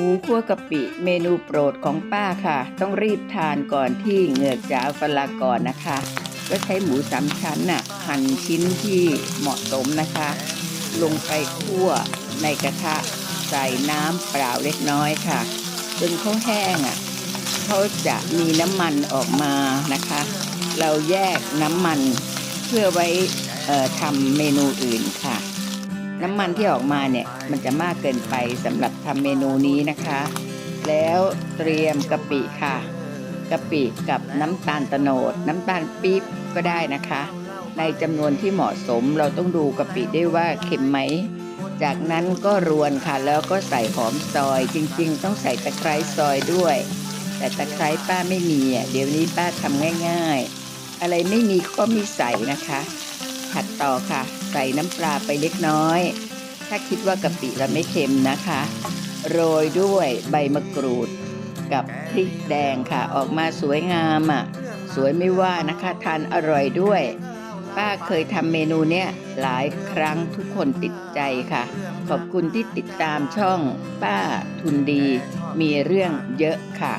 มูคั่วกะปิเมนูโปรดของป้าค่ะ ต้องรีบทานก่อนที่เหงือกจะเอาฟลาก่อนนะคะ ก็ใช้หมูสามชั้นน่ะหั่นชิ้นที่เหมาะสมนะคะ ลงไปคั่วในกระทะใส่น้ำเปล่าเล็กน้อยค่ะจนเขาแห้งอะเขาจะมีน้ำมันออกมานะคะ เราแยกน้ำมันเพื่อไว้ทำเมนูอื่นค่ะ น้ำมันที่ออกมาเนี่ยมันจะมากเกินไปสำหรับทำเมนูนี้นะคะ แล้วเตรียมกะปิค่ะกะปิกับน้ำตาลตโนด น้ำตาลปี๊บก็ได้นะคะ ในจำนวนที่เหมาะสมเราต้องดูกะปิได้วยว่าเค็มไหม จากนั้นก็รวนค่ะแล้วก็ใส่หอมซอย จริง ๆ ต้องใส่ตะไคร้ซอยด้วย แต่ตะไคร้ป้าไม่มีอะเดี๋ยวนี้ป้าทำง่าย ๆ อะไรไม่มีก็มีใส่นะคะ ผัดต่อค่ะ ใส่น้ำปลาไปเล็กน้อย ถ้าคิดว่ากะปิเราไม่เค็มนะคะ โรยด้วยใบมะกรูด กับพริกแดงค่ะ ออกมาสวยงามอะ สวยไม่ว่านะคะทานอร่อยด้วย ป้าเคยทำเมนูเนี้ยหลายครั้งทุกคนติดใจค่ะ ขอบคุณที่ติดตามช่อง ป้าทุนดี มีเรื่องเยอะค่ะ